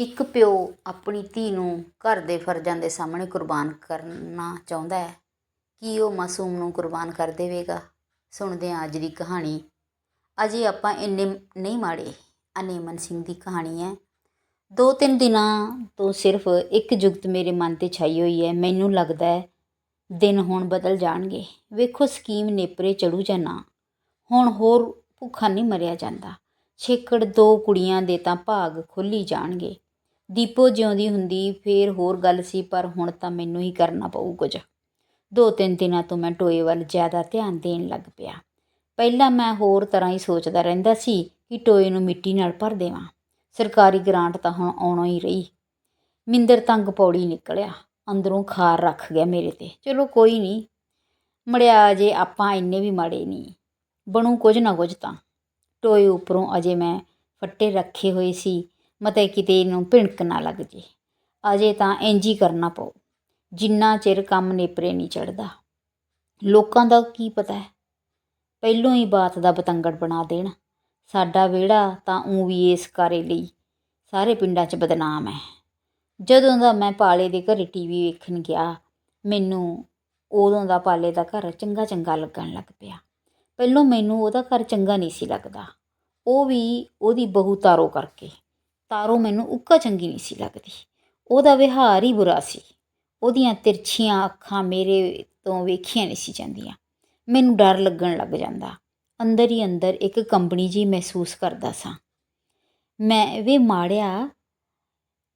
ਇੱਕ ਪਿਓ ਆਪਣੀ ਧੀ ਨੂੰ ਘਰ ਦੇ ਫਰਜ਼ਾਂ ਦੇ ਸਾਹਮਣੇ ਕੁਰਬਾਨ ਕਰਨਾ ਚਾਹੁੰਦਾ ਹੈ, ਕੀ ਉਹ ਮਾਸੂਮ ਨੂੰ ਕੁਰਬਾਨ ਕਰ ਦੇਵੇਗਾ? ਸੁਣਦੇ ਹਾਂ ਅੱਜ ਦੀ ਕਹਾਣੀ, ਅਜੇ ਆਪਾਂ ਇੰਨੇ ਨਹੀਂ ਮਾੜੇ ਅਨੇਮਨ ਸਿੰਘ ਦੀ ਕਹਾਣੀ ਹੈ। ਦੋ ਤਿੰਨ ਦਿਨਾਂ ਤੋਂ ਸਿਰਫ ਇੱਕ ਜੁਗਤ ਮੇਰੇ ਮਨ ਤੇ ਛਾਈ ਹੋਈ ਹੈ, ਮੈਨੂੰ ਲੱਗਦਾ ਹੈ ਦਿਨ ਹੁਣ ਬਦਲ ਜਾਣਗੇ। ਵੇਖੋ ਸਕੀਮ ਨੇਪਰੇ ਚੜੂ ਜਾਂ ਨਾ, ਹੁਣ ਹੋਰ ਭੁੱਖਾ ਨਹੀਂ ਮਰਿਆ ਜਾਂਦਾ। ਛੇਕੜ ਦੋ ਕੁੜੀਆਂ ਦੇ ਤਾਂ ਭਾਗ ਖੁੱਲੀ ਜਾਣਗੇ। ਦੀਪੋ ਜਿਉਂਦੀ ਹੁੰਦੀ ਫੇਰ ਹੋਰ ਗੱਲ ਸੀ, ਪਰ ਹੁਣ ਤਾਂ ਮੈਨੂੰ ਹੀ ਕਰਨਾ ਪਊ ਕੁਝ। ਦੋ ਤਿੰਨ ਦਿਨਾਂ ਤੋਂ ਮੈਂ ਟੋਏ ਵੱਲ ਜ਼ਿਆਦਾ ਧਿਆਨ ਦੇਣ ਲੱਗ ਪਿਆ। ਪਹਿਲਾਂ ਮੈਂ ਹੋਰ ਤਰ੍ਹਾਂ ਹੀ ਸੋਚਦਾ ਰਹਿੰਦਾ ਸੀ ਕਿ ਟੋਏ ਨੂੰ ਮਿੱਟੀ ਨਾਲ ਭਰ ਦੇਵਾਂ। ਸਰਕਾਰੀ ਗ੍ਰਾਂਟ ਤਾਂ ਹੁਣ ਆਉਣਾ ਹੀ ਰਹੀ। ਮਿੰਦਰ ਤੰਗ ਪੌੜੀ ਨਿਕਲਿਆ। ਅੰਦਰੋਂ ਖਾਰ ਰੱਖ ਗਿਆ ਮੇਰੇ ਤੇ। ਚਲੋ ਕੋਈ ਨਹੀਂ ਮੜਿਆ ਜੇ ਆਪਾਂ ਇੰਨੇ ਵੀ ਮਾੜੇ ਨਹੀਂ ਬਣੂ ਕੁਝ ਨਾ ਕੁਝ ਤਾਂ। ਟੋਏ ਉੱਪਰੋਂ ਅਜੇ ਮੈਂ ਫੱਟੇ ਰੱਖੇ ਹੋਏ ਸੀ। ਮਤੇ ਕਿਤੇ ਇਹਨੂੰ ਭਿਣਕ ਨਾ ਲੱਗ ਜੇ। ਅਜੇ ਤਾਂ ਇੰਜ ਹੀ ਕਰਨਾ ਪਊ। ਜਿੰਨਾ ਚਿਰ ਕੰਮ ਨੇਪਰੇ ਨਹੀਂ ਚੜਦਾ। ਲੋਕਾਂ ਦਾ ਕੀ ਪਤਾ ਹੈ? ਪਹਿਲੋਂ ਹੀ ਬਾਤ ਦਾ ਬਤੰਗੜ ਬਣਾ ਦੇਣ। ਸਾਡਾ ਵਿਹੜਾ ਤਾਂ ਉਂ ਵੀ ਇਸ ਕਾਰੇ ਲਈ ਸਾਰੇ ਪਿੰਡਾਂ 'ਚ ਬਦਨਾਮ ਹੈ। ਜਦੋਂ ਦਾ ਮੈਂ ਪਾਲੇ ਦੇ ਘਰੇ ਟੀਵੀ ਵੇਖਣ ਗਿਆ, ਮੈਨੂੰ ਉਦੋਂ ਦਾ ਪਾਲੇ ਦਾ ਘਰ ਚੰਗਾ ਚੰਗਾ ਲੱਗਣ ਲੱਗ ਪਿਆ। ਪਹਿਲੋਂ ਮੈਨੂੰ ਉਹਦਾ ਘਰ ਚੰਗਾ ਨਹੀਂ ਸੀ ਲੱਗਦਾ। ਉਹ ਵੀ ਉਹਦੀ ਬਹੂ ਤਾਰੋ ਕਰਕੇ। ਤਾਰੋ ਮੈਨੂੰ ਉੱਕਾ ਚੰਗੀ ਨਹੀਂ ਸੀ ਲੱਗਦੀ। ਉਹਦਾ ਵਿਹਾਰ ਹੀ ਬੁਰਾ ਸੀ। ਉਹਦੀਆਂ ਤਿਰਛੀਆਂ ਅੱਖਾਂ ਮੇਰੇ ਤੋਂ ਵੇਖੀਆਂ ਨਹੀਂ ਸੀ ਜਾਂਦੀਆਂ। ਮੈਨੂੰ ਡਰ ਲੱਗਣ ਲੱਗ ਜਾਂਦਾ। ਅੰਦਰ ਹੀ ਅੰਦਰ ਇੱਕ ਕੰਬਣੀ ਜੀ ਮਹਿਸੂਸ ਕਰਦਾ ਸਾਂ। ਮੈਂ, ਵੇ ਮਾੜਿਆ,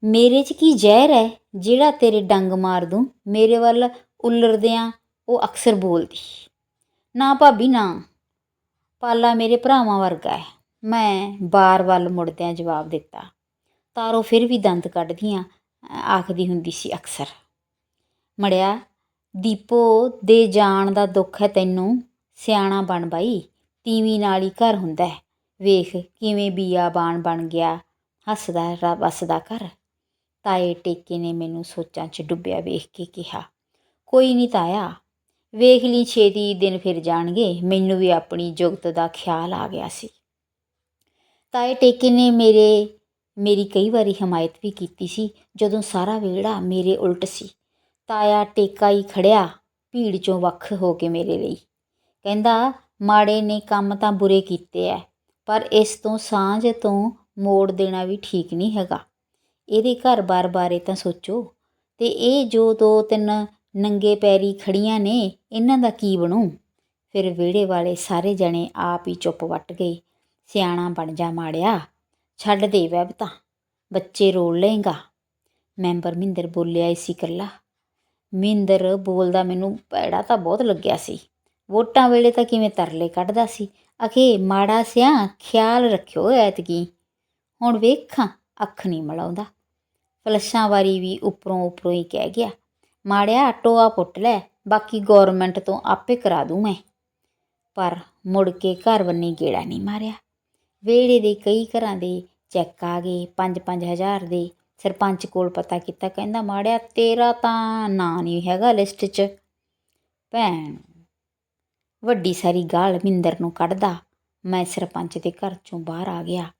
ਮੇਰੇ 'ਚ ਕੀ ਜ਼ਹਿਰ ਹੈ? ਜਿਹੜਾ ਤੇਰੇ ਡੰਗ ਮਾਰ ਦੂੰ, ਮੇਰੇ ਵੱਲ ਉੱਲਰਦਿਆਂ ਉਹ ਅਕਸਰ ਬੋਲਦੀ। ਨਾ ਭਾਬੀ, ਨਾ। ਪਾਲਾ ਮੇਰੇ ਭਰਾਵਾਂ ਵਰਗਾ ਹੈ। ਮੈਂ ਬਾਰ ਵੱਲ ਮੁੜਦਿਆਂ ਜਵਾਬ ਦਿੱਤਾ। ਤਾਰੋ ਫਿਰ ਵੀ ਦੰਦ ਕੱਢਦੀਆਂ, ਆਖਦੀ ਹੁੰਦੀ ਸੀ ਅਕਸਰ। ਮੜਿਆ, ਦੀਪੋ, ਦੇ ਜਾਣ ਦਾ ਦੁੱਖ ਹੈ ਤੈਨੂੰ, ਸਿਆਣਾ ਬਣ ਬਾਈ, ਤੀਵੀਂ ਨਾਲ ਹੀ ਘਰ ਹੁੰਦਾ ਹੈ। ਵੇਖ ਕਿਵੇਂ ਬੀਆ ਬਾਣ ਬਣ ਗਿਆ, ਹੱਸਦਾ ਰ, ਵਸਦਾ ਘਰ। ਤਾਏ ਟੇਕੇ ਨੇ ਮੈਨੂੰ ਸੋਚਾਂ 'ਚ ਡੁੱਬਿਆ ਵੇਖ ਕੇ ਕਿਹਾ, ਕੋਈ ਨਹੀਂ ਤਾਇਆ, ਵੇਖ ਲਈ ਛੇਤੀ ਦਿਨ ਫਿਰ ਜਾਣਗੇ, ਮੈਨੂੰ ਵੀ ਆਪਣੀ ਜੁਗਤ ਦਾ ਖਿਆਲ ਆ ਗਿਆ ਸੀ। ਤਾਏ ਟੇਕੇ ਨੇ ਮੇਰੇ ਮੇਰੀ ਕਈ ਵਾਰੀ ਹਮਾਇਤ ਵੀ ਕੀਤੀ ਸੀ, ਜਦੋਂ ਸਾਰਾ ਵਿਹੜਾ ਮੇਰੇ ਉਲਟ ਸੀ। ਤਾਇਆ ਟੇਕਾ ਹੀ ਖੜਿਆ, ਭੀੜ ਚੋਂ ਵੱਖ ਹੋ ਕੇ ਮੇਰੇ ਲਈ। ਕਹਿੰਦਾ, ਮਾੜੇ ਨੇ ਕੰਮ ਤਾਂ ਬੁਰੇ ਕੀਤੇ ਐ, ਪਰ ਇਸ ਤੋਂ ਸਾਂਝ ਤੋਂ ਮੋੜ ਦੇਣਾ ਵੀ ਠੀਕ ਨਹੀਂ ਹੈਗਾ। ਇਹਦੇ ਘਰ-ਬਾਰ ਬਾਰੇ ਤਾਂ ਸੋਚੋ। ਤੇ ਇਹ ਜੋ ਦੋ ਤਿੰਨ ਨੰਗੇ ਪੈਰੀ ਖੜੀਆਂ ਨੇ, ਇਹਨਾਂ ਦਾ ਕੀ ਬਣੂ? ਫਿਰ ਵਿਹੜੇ ਵਾਲੇ ਸਾਰੇ ਜਣੇ ਆਪ ਹੀ ਚੁੱਪ ਵੱਟ ਗਏ। ਸਿਆਣਾ ਬਣ ਜਾ ਮਾੜਿਆ। ਛੱਡ ਦੇ ਵੈਬ ਤਾਂ, ਬੱਚੇ ਰੋਲ ਲਏਗਾ। ਮੈਂਬਰ ਮਹਿੰਦਰ ਬੋਲਿਆ ਸੀ ਇਕੱਲਾ। ਮਹਿੰਦਰ ਬੋਲਦਾ ਮੈਨੂੰ ਪੈੜਾ ਤਾਂ ਬਹੁਤ ਲੱਗਿਆ ਸੀ। ਵੋਟਾਂ ਵੇਲੇ ਤਾਂ ਕਿਵੇਂ ਤਰਲੇ ਕੱਢਦਾ ਸੀ। ਅਖੇ ਮਾੜਾ ਸਿਆ, ਖਿਆਲ ਰੱਖਿਓ ਐਤਕੀ। ਹੁਣ ਵੇਖਾਂ, ਅੱਖ ਨਹੀਂ ਮਲਾਉਂਦਾ। ਫਲਸ਼ਾਂ ਵਾਰੀ ਵੀ ਉੱਪਰੋਂ ਉੱਪਰੋਂ ਹੀ ਕਹਿ ਗਿਆ, ਮਾੜਿਆ, ਟੋਆ ਪੁੱਟ ਲੈ, ਬਾਕੀ ਗਵਰਨਮੈਂਟ ਤੋਂ ਆਪੇ ਕਰਾ ਦੂੰ ਮੈਂ। ਪਰ ਮੁੜ ਕੇ ਘਰ ਬੰਨੀ ਗੇੜਾ ਨਹੀਂ ਮਾਰਿਆ। ਵਿਹੜੇ ਦੇ ਕਈ ਘਰਾਂ ਦੇ ਚੈੱਕ ਆ ਗਏ 5-5000 ਦੇ। ਸਰਪੰਚ ਕੋਲ ਪਤਾ ਕੀਤਾ, ਕਹਿੰਦਾ, ਮਾੜਿਆ, ਤੇਰਾ ਤਾਂ ਨਾਂ ਨਹੀਂ ਹੈਗਾ ਲਿਸਟ 'ਚ। ਭੈਣ ਵੱਡੀ ਸਾਰੀ ਗਾਲ ਮਿੰਦਰ ਨੂੰ ਕੱਢਦਾ। ਮੈਂ ਸਰਪੰਚ ਦੇ ਘਰ ਚੋਂ ਬਾਹਰ ਆ ਗਿਆ।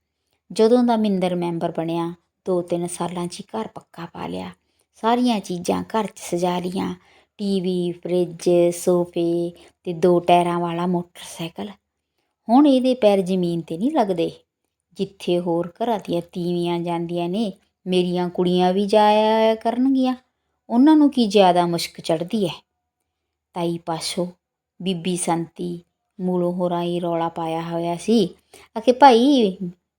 ਜਦੋਂ ਦਾ ਮਿੰਦਰ ਮੈਂਬਰ ਬਣਿਆ, ਦੋ ਤਿੰਨ ਸਾਲਾਂ 'ਚ ਹੀ ਘਰ ਪੱਕਾ ਪਾ ਲਿਆ। ਸਾਰੀਆਂ ਚੀਜ਼ਾਂ ਘਰ 'ਚ ਸਜਾ ਲੀਆਂ ਟੀਵੀ, ਫ੍ਰਿਜ, ਸੋਫੇ ਤੇ ਦੋ ਟਾਇਰਾਂ ਵਾਲਾ ਮੋਟਰਸਾਈਕਲ। ਹੁਣ ਇਹਦੇ ਪੈਰ ਜ਼ਮੀਨ ਤੇ ਨਹੀਂ ਲੱਗਦੇ। ਜਿੱਥੇ ਹੋਰ ਘਰਾਂ ਦੀਆਂ ਤੀਵੀਆਂ ਜਾਂਦੀਆਂ ਨੇ, ਮੇਰੀਆਂ ਕੁੜੀਆਂ ਵੀ ਜਾਇਆ ਕਰਨਗੀਆਂ। ਉਹਨਾਂ ਨੂੰ ਕੀ ਜ਼ਿਆਦਾ ਮੁਸ਼ਕ ਚੜਦੀ ਹੈ ਤਾਈ ਪਾਸੋਂ, ਬੀਬੀ ਸੰਤੀ, ਮੂਲੋਂ ਹੋਰਾਂ ਹੀ ਰੌਲਾ ਪਾਇਆ ਹੋਇਆ ਸੀ। ਅਖੇ ਭਾਈ,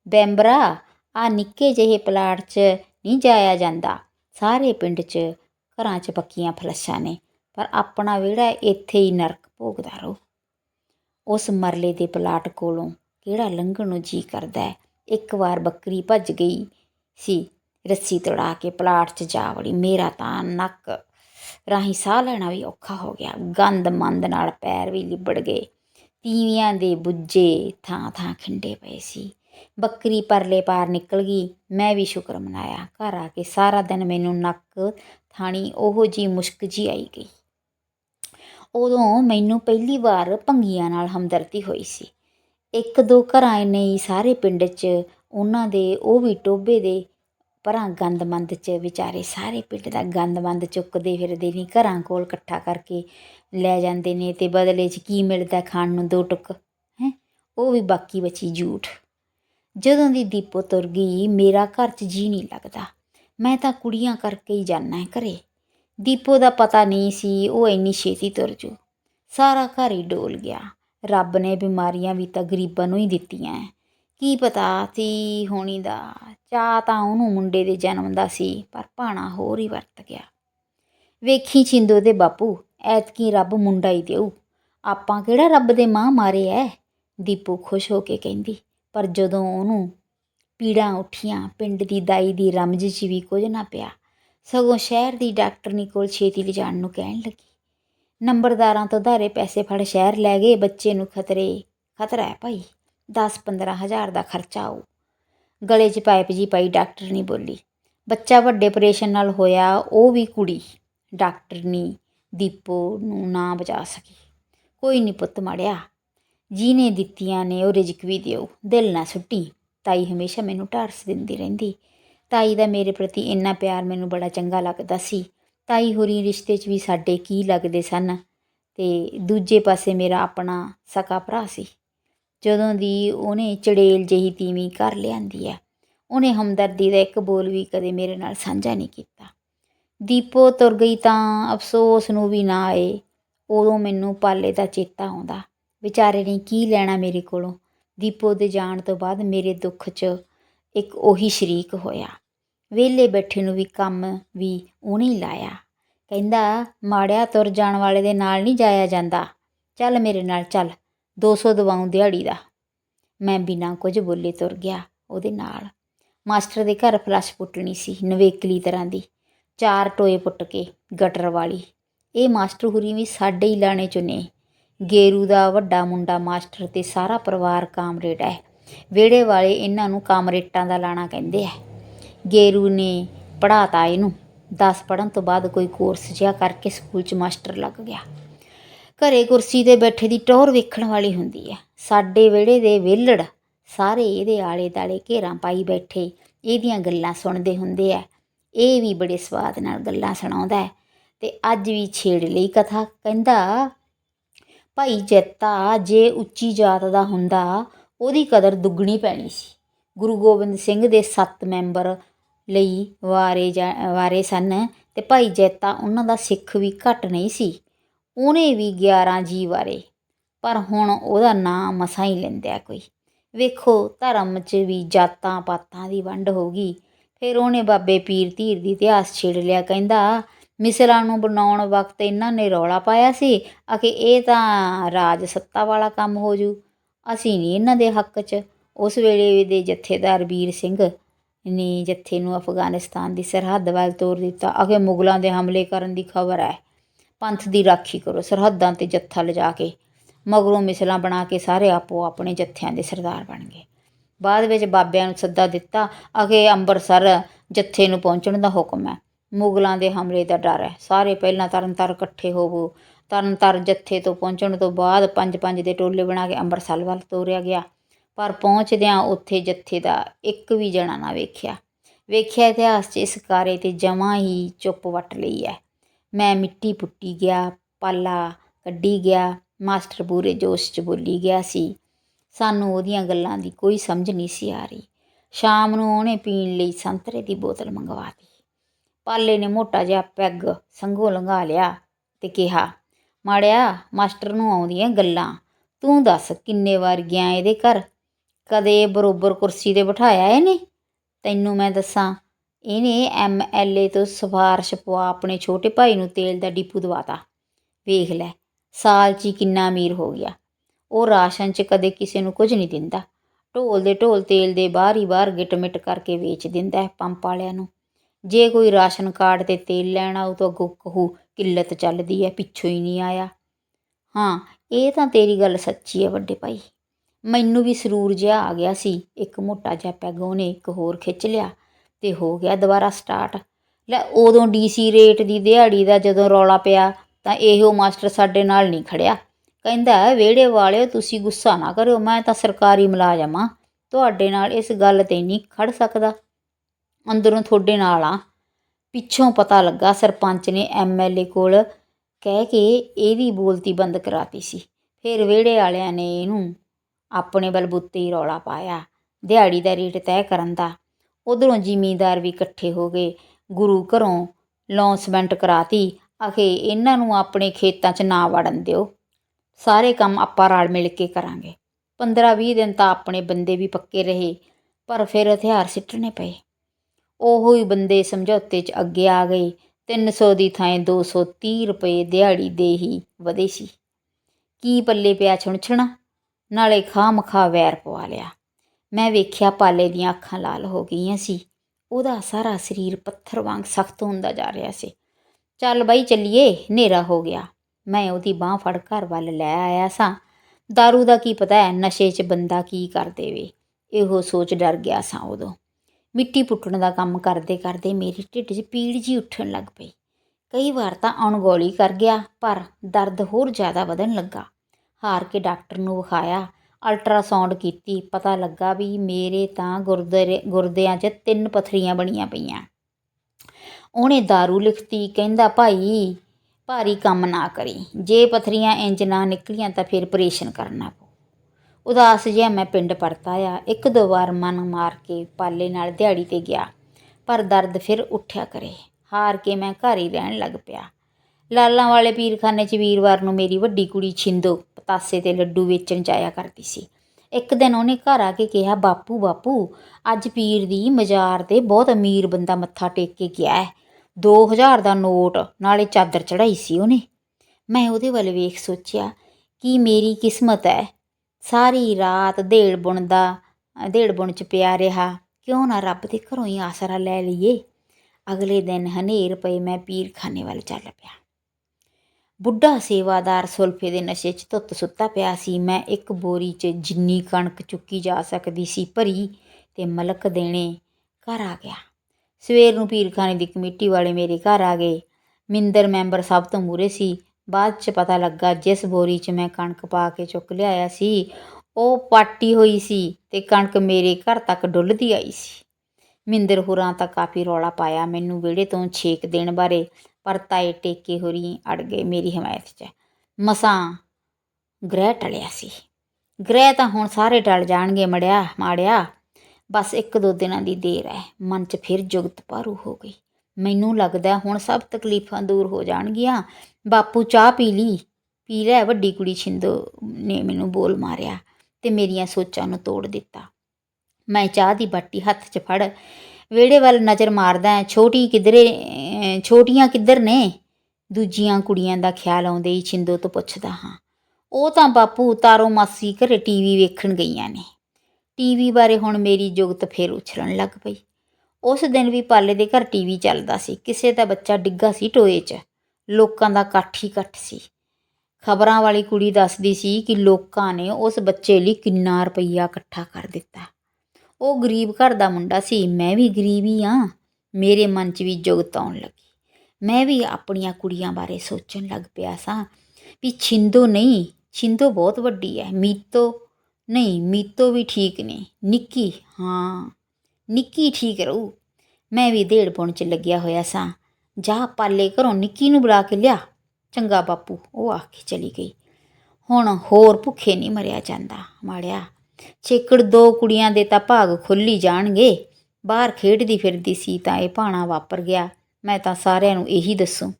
ਬੈਂਬਰਾ, ਆ ਨਿੱਕੇ ਜਿਹੇ ਪਲਾਟ 'ਚ ਨਹੀਂ ਜਾਇਆ ਜਾਂਦਾ। ਸਾਰੇ ਪਿੰਡ 'ਚ ਘਰਾਂ 'ਚ ਪੱਕੀਆਂ ਫਲੱਸ਼ਾਂ ਨੇ। ਪਰ ਆਪਣਾ ਵਿਹੜਾ ਇੱਥੇ ਹੀ ਨਰਕ ਭੋਗਦਾ ਰਹੋ। ਉਸ ਮਰਲੇ ਦੇ ਪਲਾਟ ਕੋਲੋਂ ਕਿਹੜਾ ਲੰਘਣ ਨੂੰ ਜੀ ਕਰਦਾ ਇੱਕ ਵਾਰ ਬੱਕਰੀ ਭੱਜ ਗਈ ਸੀ, ਰੱਸੀ ਤੜਾ ਕੇ ਪਲਾਟ 'ਚ ਜਾ ਵੜੀ। ਮੇਰਾ ਤਾਂ ਨੱਕ ਰਾਹੀਂ ਸਾਹ ਲੈਣਾ ਵੀ ਔਖਾ ਹੋ ਗਿਆ। ਗੰਦ ਮੰਦ ਨਾਲ ਪੈਰ ਵੀ ਲਿਬੜ ਗਏ। ਤੀਵੀਆਂ ਦੇ ਬੁੱਝੇ ਥਾਂ ਥਾਂ ਖਿੰਡੇ ਪਏ ਸੀ। ਬੱਕਰੀ ਪਰਲੇ ਪਾਰ ਨਿਕਲ ਗਈ। ਮੈਂ ਵੀ ਸ਼ੁਕਰ ਮਨਾਇਆ। ਘਰ ਆ ਕੇ ਸਾਰਾ ਦਿਨ ਮੈਨੂੰ ਨੱਕ ਥਾਣੀ ਉਹੋ ਜੀ ਮੁਸ਼ਕ ਜੀ ਆਈ ਗਈ। ਉਦੋਂ ਮੈਨੂੰ ਪਹਿਲੀ ਵਾਰ ਭੰਗੀਆਂ ਨਾਲ ਹਮਦਰਦੀ ਹੋਈ ਸੀ। ਇੱਕ ਦੋ ਘਰਾਂ ਨਹੀਂ ਸਾਰੇ ਪਿੰਡ 'ਚ, ਉਹਨਾਂ ਦੇ ਉਹ ਵੀ ਟੋਬੇ ਦੇ ਪਰਾਂ ਗੰਦਮੰਦ 'ਚ, ਵਿਚਾਰੇ ਸਾਰੇ ਪਿੰਡ ਦਾ ਗੰਦਮੰਦ ਚੁੱਕਦੇ ਫਿਰਦੇ ਨੇ, ਘਰਾਂ ਕੋਲ ਇਕੱਠਾ ਕਰਕੇ ਲੈ ਜਾਂਦੇ ਨੇ ਤੇ ਬਦਲੇ 'ਚ ਕੀ ਮਿਲਦਾ ਖਾਣ ਨੂੰ ਦੋ ਟੁੱਕ, ਹੈ? ਉਹ ਵੀ ਬਾਕੀ ਬਚੀ ਝੂਠ ਜਦੋਂ ਦੀ ਦੀਪੋ ਤੁਰ ਗਈ, ਮੇਰਾ ਘਰ 'ਚ ਜੀ ਨਹੀਂ ਲੱਗਦਾ। ਮੈਂ ਤਾਂ ਕੁੜੀਆਂ ਕਰਕੇ ਹੀ ਜਾਣਾ ਹੈ ਘਰੇ। ਦੀਪੋ ਦਾ ਪਤਾ ਨਹੀਂ ਸੀ, ਉਹ ਇੰਨੀ ਛੇਤੀ ਤੁਰ ਜੂ। ਸਾਰਾ ਘਰ ਹੀ ਡੋਲ ਗਿਆ। ਰੱਬ ਨੇ ਬਿਮਾਰੀਆਂ ਵੀ ਤਾਂ ਗਰੀਬਾਂ ਨੂੰ ਹੀ ਦਿੱਤੀਆਂ। ਹੈ। ਕੀ ਪਤਾ ਸੀ ਹੋਣੀ ਦਾ, ਚਾਹ ਤਾਂ ਉਹਨੂੰ ਮੁੰਡੇ ਦੇ ਜਨਮ ਦਾ ਸੀ, ਪਰ ਭਾਣਾ ਹੋਰ ਹੀ ਵਰਤ ਗਿਆ। ਵੇਖੀ ਛਿੰਦੋ ਦੇ ਬਾਪੂ, ਐਤਕੀ ਰੱਬ ਮੁੰਡਾ ਹੀ ਦੇਊ। ਆਪਾਂ ਕਿਹੜਾ ਰੱਬ ਦੇ ਮਾਂ ਮਾਰੇ ਐ? ਦੀਪੂ ਖੁਸ਼ ਹੋ ਕੇ ਕਹਿੰਦੀ। ਪਰ ਜਦੋਂ ਉਹਨੂੰ ਪੀੜਾਂ ਉੱਠੀਆਂ, ਪਿੰਡ ਦੀ ਦਾਈ ਦੀ ਰਮਜ 'ਚ ਵੀ ਕੁਝ ਨਾ ਪਿਆ ਸਗੋਂ ਸ਼ਹਿਰ ਦੀ ਡਾਕਟਰਨੀ ਕੋਲ ਛੇਤੀ ਲਿਜਾਣ ਨੂੰ ਕਹਿਣ ਲੱਗੀ। ਨੰਬਰਦਾਰਾਂ ਤੋਂ ਧਾਰੇ ਪੈਸੇ ਫੜ ਸ਼ਹਿਰ ਲੈ ਗਏ, ਬੱਚੇ ਨੂੰ ਖਤਰੇ, ਖਤਰਾ ਹੈ ਭਾਈ। 10-15 ਹਜ਼ਾਰ ਦਾ ਖਰਚਾ ਆਉ ਗਲੇ 'ਚ ਪਾਈਪ ਜੀ ਪਾਈ ਡਾਕਟਰ ਨਹੀਂ ਬੋਲੀ। ਬੱਚਾ ਵੱਡੇ ਆਪਰੇਸ਼ਨ ਨਾਲ ਹੋਇਆ, ਉਹ ਵੀ ਕੁੜੀ। ਡਾਕਟਰਨੀ ਦੀਪੋ ਨੂੰ ਨਾ ਬਚਾ ਸਕੀ। ਕੋਈ ਨਹੀਂ ਪੁੱਤ ਮੜਿਆ। ਜਿਹਨੇ ਦਿੱਤੀਆਂ ਨੇ ਉਹ ਰਿਜਕ ਵੀ ਦਿਓ। ਦਿਲ ਨਾ ਸੁੱਟੀ। ਤਾਈ ਹਮੇਸ਼ਾ ਮੈਨੂੰ ਢਾਰਸ ਦਿੰਦੀ ਰਹਿੰਦੀ। ਤਾਈ ਦਾ ਮੇਰੇ ਪ੍ਰਤੀ ਇੰਨਾ ਪਿਆਰ ਮੈਨੂੰ ਬੜਾ ਚੰਗਾ ਲੱਗਦਾ ਸੀ। ਤਾਈ ਹੋਰੀ ਰਿਸ਼ਤੇ 'ਚ ਵੀ ਸਾਡੇ ਕੀ ਲੱਗਦੇ ਸਨ ਤੇ ਦੂਜੇ ਪਾਸੇ ਮੇਰਾ ਆਪਣਾ ਸਕਾ ਭਰਾ ਸੀ। ਜਦੋਂ ਦੀ ਉਹਨੇ ਚੜੇਲ ਜਿਹੀ ਤੀਵੀਂ ਘਰ ਲਿਆਂਦੀ ਹੈ ਉਹਨੇ ਹਮਦਰਦੀ ਦਾ ਇੱਕ ਬੋਲ ਵੀ ਕਦੇ ਮੇਰੇ ਨਾਲ ਸਾਂਝਾ ਨਹੀਂ ਕੀਤਾ। ਦੀਪੋ ਤੁਰ ਗਈ ਤਾਂ ਅਫਸੋਸ ਨੂੰ ਵੀ ਨਾ ਆਏ, ਉਦੋਂ ਮੈਨੂੰ ਪਾਲੇ ਦਾ ਚੇਤਾ ਆਉਂਦਾ, ਵਿਚਾਰੇ ਨੇ ਕੀ ਲੈਣਾ ਮੇਰੇ ਕੋਲੋਂ? ਦੀਪੋ ਦੇ ਜਾਣ ਤੋਂ ਬਾਅਦ ਮੇਰੇ ਦੁੱਖ 'ਚ ਇੱਕ ਉਹੀ ਸ਼ਰੀਕ ਹੋਇਆ। ਵਿਹਲੇ ਬੈਠੇ ਨੂੰ ਵੀ ਕੰਮ ਵੀ ਉਹਨੇ ਹੀ ਲਾਇਆ। ਕਹਿੰਦਾ, ਮਾੜਿਆ ਤੁਰ ਜਾਣ ਵਾਲੇ ਦੇ ਨਾਲ ਨਹੀਂ ਜਾਇਆ ਜਾਂਦਾ। ਚੱਲ ਮੇਰੇ ਨਾਲ ਚੱਲ 200 ਦਵਾਉਂ ਦਿਹਾੜੀ ਦਾ। ਮੈਂ ਬਿਨਾਂ ਕੁਝ ਬੋਲੇ ਤੁਰ ਗਿਆ ਉਹਦੇ ਨਾਲ। ਮਾਸਟਰ ਦੇ ਘਰ ਫਲਸ਼ ਪੁੱਟਣੀ ਸੀ ਨਵੇਕਲੀ ਤਰ੍ਹਾਂ ਦੀ। ਚਾਰ ਟੋਏ ਪੁੱਟ ਕੇ ਗਟਰ ਵਾਲੀ। ਇਹ ਮਾਸਟਰ ਹੁਰੀ ਵੀ ਸਾਡੇ ਹੀ ਲਾਣੇ ਚੋਂ ਗੇਰੂ ਦਾ ਵੱਡਾ ਮੁੰਡਾ ਮਾਸਟਰ ਤੇ ਸਾਰਾ ਪਰਿਵਾਰ ਕਾਮਰੇਡ ਹੈ। ਵਿਹੜੇ ਵਾਲੇ ਇਹਨਾਂ ਨੂੰ ਕਾਮਰੇਟਾਂ ਦਾ ਲਾਣਾ ਕਹਿੰਦੇ ਆ। ਗੇਰੂ ਨੇ ਪੜਾਤਾ ਇਹਨੂੰ। 10 ਪੜਨ ਤੋਂ ਬਾਅਦ ਕੋਈ ਕੋਰਸ ਜਿਹਾ ਕਰਕੇ ਸਕੂਲ 'ਚ ਮਾਸਟਰ ਲੱਗ ਗਿਆ। ਘਰੇ ਕੁਰਸੀ ਤੇ ਬੈਠੇ ਦੀ ਟੌਰ ਵੇਖਣ ਵਾਲੀ ਹੁੰਦੀ ਹੈ। ਸਾਡੇ ਵਿਹੜੇ ਦੇ ਵਿਹਲੜ ਸਾਰੇ ਇਹਦੇ ਆਲੇ ਦਾਲੇ ਘੇਰਾਂ ਪਾਈ ਬੈਠੇ, ਇਹਦੀਆਂ ਗੱਲਾਂ ਸੁਣਦੇ ਹੁੰਦੇ ਆ। ਇਹ ਵੀ ਬੜੇ ਸਵਾਦ ਨਾਲ ਗੱਲਾਂ ਸੁਣਾਉਂਦਾ ਹੈ। ਤੇ ਅੱਜ ਵੀ ਛੇੜ ਲਈ ਕਥਾ। ਕਹਿੰਦਾ, ਭਾਈ ਜੈਤਾ, ਜੇ ਉੱਚੀ ਜਾਤ ਦਾ ਹੁੰਦਾ, ਉਹਦੀ ਕਦਰ ਦੁੱਗਣੀ ਪੈਣੀ ਸੀ। ਗੁਰੂ ਗੋਬਿੰਦ ਸਿੰਘ ਦੇ ਸੱਤ ਮੈਂਬਰ ਲਈ ਵਾਰੇ ਜਾ, ਵਾਰੇ ਸਨ ਅਤੇ ਭਾਈ ਜੈਤਾ ਉਹਨਾਂ ਦਾ ਸਿੱਖ ਵੀ ਘੱਟ ਨਹੀਂ ਸੀ। ਉਹਨੇ ਵੀ 11 ਜੀ ਵਾਰੇ, ਪਰ ਹੁਣ ਉਹਦਾ ਨਾਂ ਮਸਾਂ ਹੀ ਲੈਂਦਾ ਕੋਈ। ਵੇਖੋ, ਧਰਮ 'ਚ ਵੀ ਜਾਤਾਂ ਪਾਤਾਂ ਦੀ ਵੰਡ ਹੋ ਗਈ। ਫਿਰ ਉਹਨੇ ਬਾਬੇ ਪੀਰ ਧੀਰ ਦੀ ਇਤਿਹਾਸ ਛੇੜ ਲਿਆ। ਕਹਿੰਦਾ, ਮਿਸਰਾਂ ਨੂੰ ਬਣਾਉਣ ਵਕਤ ਇਹਨਾਂ ਨੇ ਰੌਲਾ ਪਾਇਆ ਸੀ, ਆਖੇ ਇਹ ਤਾਂ ਰਾਜ ਸੱਤਾ ਵਾਲਾ ਕੰਮ ਹੋ ਜੂ। ਅਸੀਂ ਨਹੀਂ ਇਹਨਾਂ ਦੇ ਹੱਕ 'ਚ। ਉਸ ਵੇਲੇ ਦੇ ਜਥੇਦਾਰ ਵੀਰ ਸਿੰਘ ਨੇ, ਜੱਥੇ ਨੂੰ ਅਫਗਾਨਿਸਤਾਨ ਦੀ ਸਰਹੱਦ ਵੱਲ ਤੋਰ ਦਿੱਤਾ, ਅਗੇ ਮੁਗਲਾਂ ਦੇ ਹਮਲੇ ਕਰਨ ਦੀ ਖਬਰ ਹੈ। ਪੰਥ ਦੀ ਰਾਖੀ ਕਰੋ, ਸਰਹੱਦਾਂ ਤੇ ਜੱਥਾ ਲਿਜਾ ਕੇ, ਮਗਰੋਂ ਮਿਸਲਾਂ ਬਣਾ ਕੇ ਸਾਰੇ ਆਪੋ ਆਪਣੇ ਜੱਥਿਆਂ ਦੇ ਸਰਦਾਰ ਬਣ ਗਏ। ਬਾਅਦ ਵਿੱਚ ਬਾਬਿਆਂ ਨੂੰ ਸੱਦਾ ਦਿੱਤਾ, ਅਗੇ ਅੰਮ੍ਰਿਤਸਰ ਜੱਥੇ ਨੂੰ ਪਹੁੰਚਣ ਦਾ ਹੁਕਮ ਹੈ। ਮੁਗਲਾਂ ਦੇ ਹਮਲੇ ਦਾ ਡਰ ਹੈ। ਸਾਰੇ ਪਹਿਲਾਂ ਤਰਨਤਾਰ ਇਕੱਠੇ ਹੋਵੋ। ਤਰਨਤਾਰ ਜੱਥੇ ਤੋਂ ਪਹੁੰਚਣ ਤੋਂ ਬਾਅਦ ਪੰਜ ਪੰਜ ਦੇ ਟੋਲੇ ਬਣਾ ਕੇ ਅੰਮ੍ਰਿਤਸਰ ਵੱਲ ਤੋਰਿਆ ਗਿਆ। ਪਰ ਪਹੁੰਚਦਿਆਂ ਉੱਥੇ ਜੱਥੇ ਦਾ ਇੱਕ ਵੀ ਜਣਾ ਨਾ ਵੇਖਿਆ। ਵੇਖਿਆ ਇਤਿਹਾਸ 'ਚ ਇਸ ਕਾਰੇ ਤੇ ਜਮਾਂ ਹੀ ਚੁੱਪ ਵੱਟ ਲਈ ਹੈ ਮੈਂ ਮਿੱਟੀ ਪੁੱਟੀ ਗਿਆ, ਪਾਲਾ ਕੱਢੀ ਗਿਆ, ਮਾਸਟਰ ਪੂਰੇ ਜੋਸ਼ 'ਚ ਬੋਲੀ ਗਿਆ ਸੀ। ਸਾਨੂੰ ਉਹਦੀਆਂ ਗੱਲਾਂ ਦੀ ਕੋਈ ਸਮਝ ਨਹੀਂ ਸੀ ਆ ਰਹੀ। ਸ਼ਾਮ ਨੂੰ ਉਹਨੇ ਪੀਣ ਲਈ ਸੰਤਰੇ ਦੀ ਬੋਤਲ ਮੰਗਵਾਤੀ ਪਾਲੇ ਨੇ ਮੋਟਾ ਜਿਹਾ ਪੈਗ ਸੰਘੋ ਲੰਘਾ ਲਿਆ ਤੇ ਕਿਹਾ, ਮਾੜਿਆ, ਮਾਸਟਰ ਨੂੰ ਆਉਂਦੀਆਂ ਗੱਲਾਂ। ਤੂੰ ਦੱਸ ਕਿੰਨੇ ਵਾਰ ਗਿਆ ਇਹਦੇ ਘਰ? ਕਦੇ ਬਰੋਬਰ ਕੁਰਸੀ ਤੇ ਬਿਠਾਇਆ ਇਹਨੇ? ਤੈਨੂੰ ਮੈਂ ਦੱਸਾਂ, ਇਹਨੇ ਐਮ ਐਲ ਏ ਤੋਂ ਸਿਫਾਰਿਸ਼ ਪਵਾ ਆਪਣੇ ਛੋਟੇ ਭਾਈ ਨੂੰ ਤੇਲ ਦਾ ਡਿਪੂ ਦਵਾਤਾ। ਵੇਖ ਲੈ, ਸਾਲ 'ਚ ਹੀ ਕਿੰਨਾ ਅਮੀਰ ਹੋ ਗਿਆ। ਉਹ ਰਾਸ਼ਨ 'ਚ ਕਦੇ ਕਿਸੇ ਨੂੰ ਕੁਝ ਨਹੀਂ ਦਿੰਦਾ। ਢੋਲ ਦੇ ਢੋਲ ਤੇਲ ਦੇ ਬਾਹਰ ਹੀ ਬਾਹਰ ਗਿਟਮਿਟ ਕਰਕੇ ਵੇਚ ਦਿੰਦਾ ਹੈ ਪੰਪ ਵਾਲਿਆਂ ਨੂੰ। ਜੇ ਕੋਈ ਰਾਸ਼ਨ ਕਾਰਡ ਤੇ ਤੇਲ ਲੈਣ ਆਊ ਤਾਂ ਅੱਗੋਂ ਕਹੂ, ਕਿੱਲਤ ਚੱਲਦੀ ਹੈ, ਪਿੱਛੋਂ ਹੀ ਨਹੀਂ ਆਇਆ। ਹਾਂ, ਇਹ ਤਾਂ ਤੇਰੀ ਗੱਲ ਸੱਚੀ ਹੈ ਵੱਡੇ ਭਾਈ। ਮੈਨੂੰ ਵੀ ਸਰੂਰ ਜਿਹਾ ਆ ਗਿਆ ਸੀ। ਇੱਕ ਮੋਟਾ ਜਿਹਾ ਪੈਗ ਉਹਨੇ ਇੱਕ ਹੋਰ ਖਿੱਚ ਲਿਆ ਤੇ ਹੋ ਗਿਆ ਦੁਬਾਰਾ ਸਟਾਰਟ। ਲੈ ਉਦੋਂ ਡੀਸੀ ਰੇਟ ਦੀ ਦਿਹਾੜੀ ਦਾ ਜਦੋਂ ਰੌਲਾ ਪਿਆ ਤਾਂ ਇਹੋ ਮਾਸਟਰ ਸਾਡੇ ਨਾਲ ਨਹੀਂ ਖੜਿਆ। ਕਹਿੰਦਾ, ਵਿਹੜੇ ਵਾਲਿਓ, ਤੁਸੀਂ ਗੁੱਸਾ ਨਾ ਕਰਿਓ, ਮੈਂ ਤਾਂ ਸਰਕਾਰੀ ਮੁਲਾਜ਼ਮ ਆ ਤੁਹਾਡੇ ਨਾਲ ਇਸ ਗੱਲ ਤੇ ਨਹੀਂ ਖੜ ਸਕਦਾ। ਅੰਦਰੋਂ ਤੁਹਾਡੇ ਨਾਲ ਆ ਪਿੱਛੋਂ ਪਤਾ ਲੱਗਾ ਸਰਪੰਚ ਨੇ ਐਮਐਲਏ ਕੋਲ ਕਹਿ ਕੇ ਇਹਦੀ ਬੋਲਤੀ ਬੰਦ ਕਰਾਤੀ ਸੀ। ਫਿਰ ਵਿਹੜੇ ਵਾਲਿਆਂ ਨੇ ਇਹਨੂੰ ਆਪਣੇ ਬਲਬੂਤੇ ਹੀ ਰੌਲਾ ਪਾਇਆ। ਦਿਹਾੜੀ ਦਾ ਰੇਟ ਤੈਅ ਕਰਨ ਦਾ। ਉਧਰੋਂ ਜ਼ਿਮੀਂਦਾਰ ਵੀ ਇਕੱਠੇ ਹੋ ਗਏ। ਗੁਰੂ ਘਰੋਂ ਲੌਂਸਮੈਂਟ ਕਰਾਤੀ। ਆਖੇ, ਇਹਨਾਂ ਨੂੰ ਆਪਣੇ ਖੇਤਾਂ 'ਚ ਨਾ ਵੜਨ ਦਿਓ। ਸਾਰੇ ਕੰਮ ਆਪਾਂ ਰਲ ਮਿਲ ਕੇ ਕਰਾਂਗੇ। 15-20 ਦਿਨ ਤਾਂ ਆਪਣੇ ਬੰਦੇ ਵੀ ਪੱਕੇ ਰਹੇ, ਪਰ ਫਿਰ ਹਥਿਆਰ ਸਿੱਟਣੇ ਪਏ। ਉਹੋ ਹੀ ਬੰਦੇ ਸਮਝੌਤੇ 'ਚ ਅੱਗੇ ਆ ਗਏ। 300 ਦੀ ਥਾਂ 230 ਰੁਪਏ ਦਿਹਾੜੀ ਦੇ ਹੀ ਵਧੇ ਸੀ। ਕੀ ਪੱਲੇ ਪਿਆ ਛੁਣਛਣਾ? ਨਾਲੇ ਖਾਮਖਾ ਵੈਰ ਪਵਾ ਲਿਆ। ਮੈਂ ਵੇਖਿਆ ਪਾਲੇ ਦੀਆਂ ਅੱਖਾਂ ਲਾਲ ਹੋ ਗਈਆਂ ਸੀ। ਉਹਦਾ ਸਾਰਾ ਸਰੀਰ ਪੱਥਰ ਵਾਂਗ ਸਖਤ ਹੁੰਦਾ ਜਾ ਰਿਹਾ ਸੀ। ਚੱਲ ਬਾਈ ਚੱਲੀਏ, ਹਨੇਰਾ ਹੋ ਗਿਆ। ਮੈਂ ਉਹਦੀ ਬਾਹ ਫੜ ਘਰ ਵੱਲ ਲੈ ਆਇਆ ਸਾਂ। दारू ਦਾ ਕੀ ਪਤਾ ਹੈ, ਨਸ਼ੇ 'ਚ ਬੰਦਾ ਕੀ ਕਰ ਦੇਵੇ। ਇਹੋ ਸੋਚ ਡਰ ਗਿਆ ਸਾਂ ਉਦੋਂ। ਮਿੱਟੀ ਪੁੱਟਣ ਦਾ ਕੰਮ ਕਰਦੇ ਕਰਦੇ ਮੇਰੀ ਢਿੱਡ 'ਚ ਪੀੜ ਜੀ ਉੱਠਣ ਲੱਗ ਪਈ। ਕਈ ਵਾਰ ਤਾਂ ਅਣਗੌਲੀ ਕਰ ਗਿਆ, ਪਰ ਦਰਦ ਹੋਰ ਜ਼ਿਆਦਾ ਵਧਣ ਲੱਗਾ। ਹਾਰ ਕੇ ਡਾਕਟਰ ਨੂੰ ਵਿਖਾਇਆ। ਅਲਟਰਾਸਾਊਂਡ ਕੀਤੀ। ਪਤਾ ਲੱਗਾ ਵੀ ਮੇਰੇ ਤਾਂ ਗੁਰਦੇ ਗੁਰਦਿਆਂ 'ਚ ਤਿੰਨ ਪਥਰੀਆਂ ਬਣੀਆਂ ਪਈਆਂ। ਉਹਨੇ दारू ਲਿਖਤੀ। ਕਹਿੰਦਾ, ਭਾਈ, ਭਾਰੀ ਕੰਮ ਨਾ ਕਰੀ। ਜੇ ਪਥਰੀਆਂ ਇੰਜ ਨਾ ਨਿਕਲੀਆਂ ਤਾਂ ਫਿਰ ਆਪਰੇਸ਼ਨ ਕਰਨਾ ਪਊ। ਉਦਾਸ ਜਿਹਾ ਮੈਂ ਪਿੰਡ ਪਰਤ ਆਇਆ। ਇੱਕ ਦੋ ਵਾਰ ਮਨ ਮਾਰ ਕੇ ਪਾਲੇ ਨਾਲ ਦਿਹਾੜੀ ਤੇ ਗਿਆ। ਪਰ ਦਰਦ ਫਿਰ ਉੱਠਿਆ ਕਰੇ। ਹਾਰ ਕੇ ਮੈਂ ਘਰ ਹੀ ਰਹਿਣ ਲੱਗ ਪਿਆ। ਲਾਲਾਂ ਵਾਲੇ ਪੀਰਖਾਨੇ 'ਚ ਵੀਰਵਾਰ ਨੂੰ ਮੇਰੀ ਵੱਡੀ ਕੁੜੀ ਛਿੰਦੋ। ਪਤਾਸੇ ਤੇ ਲੱਡੂ ਵੇਚਣ ਜਾਇਆ ਕਰਦੀ ਸੀ। ਇੱਕ ਦਿਨ ਉਹਨੇ ਘਰ ਆ ਕੇ ਕਿਹਾ, ਬਾਪੂ ਬਾਪੂ, ਅੱਜ ਪੀਰ ਦੀ ਮਜ਼ਾਰ ਤੇ ਬਹੁਤ ਅਮੀਰ ਬੰਦਾ ਮੱਥਾ ਟੇਕ ਕੇ ਗਿਆ ਹੈ। 2000 ਦਾ ਨੋਟ, ਨਾਲੇ ਚਾਦਰ ਚੜਾਈ ਸੀ ਉਹਨੇ। ਮੈਂ ਉਹਦੇ ਵੱਲ ਵੇਖ ਸੋਚਿਆ, ਕਿ ਮੇਰੀ ਕਿਸਮਤ ਹੈ? ਸਾਰੀ ਰਾਤ ਦੇੜ ਬੁਣਦਾ ਦੇੜ ਬੁਣ ਚ ਪਿਆ ਰਿਹਾ। ਕਿਉਂ ਨਾ ਰੱਬ ਦੇ ਘਰੋਂ ਹੀ ਆਸਰਾ ਲੈ ਲਈਏ। ਅਗਲੇ ਦਿਨ ਹਨੇਰ ਪਏ, ਮੈਂ ਪੀਰਖਾਨੇ ਵੱਲ ਚੱਲ ਪਿਆ। ਬੁੱਢਾ ਸੇਵਾਦਾਰ ਸੁਲਫੇ ਦੇ ਨਸ਼ੇ 'ਚ ਧੁੱਤ ਸੁੱਤਾ ਪਿਆ ਸੀ। ਮੈਂ ਇੱਕ ਬੋਰੀ 'ਚ ਜਿੰਨੀ ਕਣਕ ਚੁੱਕੀ ਜਾ ਸਕਦੀ ਸੀ, ਭਰੀ ਤੇ ਮਲਕ ਦੇਣੇ ਘਰ ਆ ਗਿਆ। ਸਵੇਰ ਨੂੰ ਪੀਰਖਾਨੇ ਦੀ ਕਮੇਟੀ ਵਾਲੇ ਮੇਰੇ ਘਰ ਆ ਗਏ। ਮਿੰਦਰ ਮੈਂਬਰ ਸਭ ਤੋਂ ਮੂਰੇ ਸੀ। ਬਾਅਦ 'ਚ ਪਤਾ ਲੱਗਾ, ਜਿਸ ਬੋਰੀ 'ਚ ਮੈਂ ਕਣਕ ਪਾ ਕੇ ਚੁੱਕ ਲਿਆਇਆ ਸੀ, ਉਹ ਪਾਟੀ ਹੋਈ ਸੀ ਤੇ ਕਣਕ ਮੇਰੇ ਘਰ ਤੱਕ ਡੁੱਲਦੀ ਆਈ ਸੀ। ਮਿੰਦਰ ਹੋਰਾਂ ਤਾਂ ਕਾਫੀ ਰੌਲਾ ਪਾਇਆ। ਮੈਨੂੰ ਵਿਹੜੇ ਤੋਂ ਛੇਕ ਦੇਣ ਬਾਰੇ ਪਰ ਤਾਏ ਟੇਕੇ ਹੋਰੀ ਅੜ ਗਏ ਮੇਰੀ ਹਮਾਇਤ 'ਚ। ਮਸਾਂ ਗ੍ਰਹਿ ਟਲਿਆ ਸੀ। ਗ੍ਰਹਿ ਤਾਂ ਹੁਣ ਸਾਰੇ ਟਲ ਜਾਣਗੇ ਮੜਿਆ, ਮਾੜਿਆ। ਬਸ ਇੱਕ ਦੋ ਦਿਨਾਂ ਦੀ ਦੇਰ ਹੈ ਮਨ 'ਚ ਫਿਰ ਜੁਗਤ ਭਾਰੂ ਹੋ ਗਈ। ਮੈਨੂੰ ਲੱਗਦਾ ਹੁਣ ਸਭ ਤਕਲੀਫਾਂ ਦੂਰ ਹੋ ਜਾਣਗੀਆਂ। ਬਾਪੂ ਚਾਹ ਪੀ ਲਈ ਪੀ ਲੈ, ਵੱਡੀ ਕੁੜੀ ਛਿੰਦੋ ਨੇ ਮੈਨੂੰ ਬੋਲ ਮਾਰਿਆ ਤੇ ਮੇਰੀਆਂ ਸੋਚਾਂ ਨੂੰ ਤੋੜ ਦਿੱਤਾ। ਮੈਂ ਚਾਹ ਦੀ ਬਾਟੀ ਹੱਥ 'ਚ ਫੜ ਵਿਹੜੇ ਵੱਲ ਨਜ਼ਰ ਮਾਰਦਾ ਛੋਟੀ ਕਿਧਰੇ ਛੋਟੀਆਂ ਕਿੱਧਰ ਨੇ? ਦੂਜੀਆਂ ਕੁੜੀਆਂ ਦਾ ਖਿਆਲ ਆਉਂਦੇ ਹੀ ਛਿੰਦੋ ਤੋਂ ਪੁੱਛਦਾ ਹਾਂ। ਉਹ ਤਾਂ ਬਾਪੂ ਤਾਰੋ ਮਾਸੀ ਘਰੇ ਟੀਵੀ ਵੇਖਣ ਗਈਆਂ ਨੇ। ਟੀਵੀ ਬਾਰੇ ਹੁਣ ਮੇਰੀ ਜੁਗਤ ਫੇਰ ਉਛਲਣ ਲੱਗ ਪਈ। ਉਸ ਦਿਨ ਵੀ ਪਾਲੇ ਦੇ ਘਰ ਟੀਵੀ ਚੱਲਦਾ ਸੀ। ਕਿਸੇ ਦਾ ਬੱਚਾ ਡਿੱਗਾ ਸੀ ਟੋਏ 'ਚ। ਲੋਕਾਂ ਦਾ ਇਕੱਠ ਹੀ ਇਕੱਠ ਸੀ। ਖਬਰਾਂ ਵਾਲੀ ਕੁੜੀ ਦੱਸਦੀ ਸੀ ਕਿ ਲੋਕਾਂ ਨੇ ਉਸ ਬੱਚੇ ਲਈ ਕਿੰਨਾ ਰੁਪਈਆ ਇਕੱਠਾ ਕਰ ਦਿੱਤਾ। ਉਹ ਗਰੀਬ ਘਰ ਦਾ ਮੁੰਡਾ ਸੀ, ਮੈਂ ਵੀ ਗਰੀਬ ਹੀ ਆ ਮੇਰੇ ਮਨ 'ਚ ਵੀ ਜੁਗਤ ਆਉਣ ਲੱਗੀ। ਮੈਂ ਵੀ ਆਪਣੀਆਂ ਕੁੜੀਆਂ ਬਾਰੇ ਸੋਚਣ ਲੱਗ ਪਿਆ ਸਾਂ ਵੀ ਛਿੰਦੋ ਨਹੀਂ, ਛਿੰਦੋ ਬਹੁਤ ਵੱਡੀ ਹੈ। ਮੀਤੋ ਨਹੀਂ, ਮੀਤੋ ਵੀ ਠੀਕ ਨੇ। ਨਿੱਕੀ, ਹਾਂ, ਨਿੱਕੀ ਠੀਕ ਰਹੂ। ਮੈਂ ਵੀ ਦੇੜ ਪੁਣ ਚ ਲੱਗਿਆ ਹੋਇਆ ਸਾਂ। ਜਾ ਪਾਲੇ ਘਰੋਂ ਨਿੱਕੀ ਨੂੰ ਬੁਲਾ ਕੇ ਲਿਆ। ਚੰਗਾ ਬਾਪੂ, ਉਹ ਆ ਕੇ ਚਲੀ ਗਈ। ਹੁਣ ਹੋਰ ਭੁੱਖੇ ਨਹੀਂ ਮਰਿਆ ਜਾਂਦਾ, ਮਾੜਿਆ। ਛੇਕੜ ਦੋ ਕੁੜੀਆਂ ਦੇ ਤਾਂ ਭਾਗ ਖੁੱਲੀ ਜਾਣਗੇ। ਬਾਹਰ ਖੇਡਦੀ ਫਿਰਦੀ ਸੀ ਤਾਂ ਇਹ ਭਾਣਾ ਵਾਪਰ ਗਿਆ। ਮੈਂ ਤਾਂ ਸਾਰਿਆਂ ਨੂੰ ਇਹੀ ਦੱਸੂ।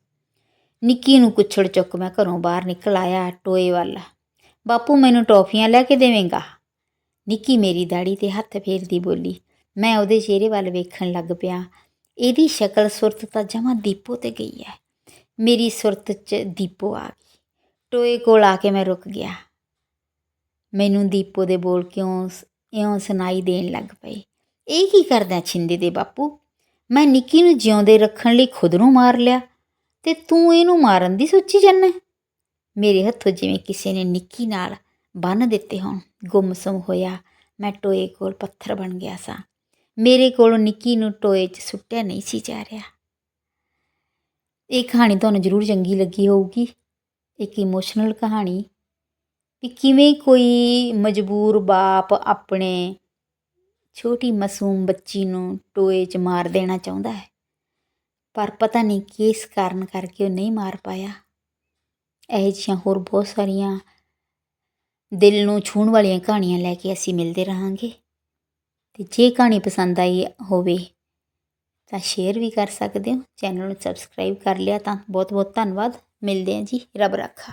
ਨਿੱਕੀ ਨੂੰ ਕੁੱਛੜ ਚੁੱਕ ਮੈਂ ਘਰੋਂ ਬਾਹਰ ਨਿਕਲ ਆਇਆ ਟੋਏ ਵੱਲ। ਬਾਪੂ, ਮੈਨੂੰ ਟੌਫੀਆਂ ਲੈ ਕੇ ਦੇਵੇਂਗਾ? ਨਿੱਕੀ ਮੇਰੀ ਦਾੜੀ ਤੇ ਹੱਥ ਫੇਰਦੀ ਬੋਲੀ। ਮੈਂ ਉਹਦੇ ਚਿਹਰੇ ਵੱਲ ਵੇਖਣ ਲੱਗ ਪਿਆ। ਇਹਦੀ ਸ਼ਕਲ ਸੁਰਤ ਤਾਂ ਜਮਾ ਦੀਪੋ ਤੇ ਗਈ ਹੈ ਮੇਰੀ ਸੁਰਤ 'ਚ ਦੀਪੋ ਆ ਗਈ। ਟੋਏ ਕੋਲ ਆ ਕੇ ਮੈਂ ਰੁਕ ਗਿਆ। ਮੈਨੂੰ ਦੀਪੋ ਦੇ ਬੋਲ ਕਿਉਂ ਇਉਂ ਸੁਣਾਈ ਦੇਣ ਲੱਗ ਪਏ। ਇਹ ਕੀ ਕਰਦਾ ਛਿੰਦੇ ਦੇ ਬਾਪੂ? ਮੈਂ ਨਿੱਕੀ ਨੂੰ ਜਿਉਂਦੇ ਰੱਖਣ ਲਈ ਖੁਦ ਨੂੰ ਮਾਰ ਲਿਆ ਤੇ ਤੂੰ ਇਹਨੂੰ ਮਾਰਨ ਦੀ ਸੋਚੀ ਜਾਂਦਾ ਮੇਰੇ ਹੱਥੋਂ ਜਿਵੇਂ ਕਿਸੇ ਨੇ ਨਿੱਕੀ ਨਾਲ ਬੰਨ ਦਿੱਤੇ ਹੋਣ, ਗੁੰਮਸਮ ਹੋਇਆ ਮੈਂ ਟੋਏ ਕੋਲ ਪੱਥਰ ਬਣ ਗਿਆ ਸਾਂ। ਮੇਰੇ ਕੋਲੋਂ ਨਿੱਕੀ ਨੂੰ ਟੋਏ 'ਚ ਸੁੱਟਿਆ ਨਹੀਂ ਸੀ ਜਾ ਰਿਹਾ। ਇਹ ਕਹਾਣੀ ਤੁਹਾਨੂੰ ਜ਼ਰੂਰ ਚੰਗੀ ਲੱਗੀ ਹੋਊਗੀ। ਇੱਕ ਇਮੋਸ਼ਨਲ ਕਹਾਣੀ ਕਿ ਕਿਵੇਂ ਕੋਈ ਮਜਬੂਰ ਬਾਪ ਆਪਣੇ ਛੋਟੀ ਮਾਸੂਮ ਬੱਚੀ ਨੂੰ ਟੋਏ 'ਚ ਮਾਰ ਦੇਣਾ ਚਾਹੁੰਦਾ ਹੈ? ਪਰ ਪਤਾ ਨਹੀਂ ਕਿਸ ਕਾਰਨ ਕਰਕੇ ਉਹ ਨਹੀਂ ਮਾਰ ਪਾਇਆ। ਇਹੋ ਜਿਹੀਆਂ ਹੋਰ ਬਹੁਤ ਸਾਰੀਆਂ ਦਿਲ ਨੂੰ ਛੂਹਣ ਵਾਲੀਆਂ ਕਹਾਣੀਆਂ ਲੈ ਕੇ ਅਸੀਂ ਮਿਲਦੇ ਰਹਾਂਗੇ। ਤੇ ਜੇ ਕਹਾਣੀ ਪਸੰਦ ਆਈ ਹੋਵੇ ਤਾਂ ਸ਼ੇਅਰ ਵੀ ਕਰ ਸਕਦੇ ਹੋ। ਚੈਨਲ ਨੂੰ ਸਬਸਕ੍ਰਾਈਬ ਕਰ ਲਿਆ ਤਾਂ ਬਹੁਤ ਬਹੁਤ ਧੰਨਵਾਦ। ਮਿਲਦੇ ਹਾਂ ਜੀ। ਰੱਬ ਰੱਖਾ।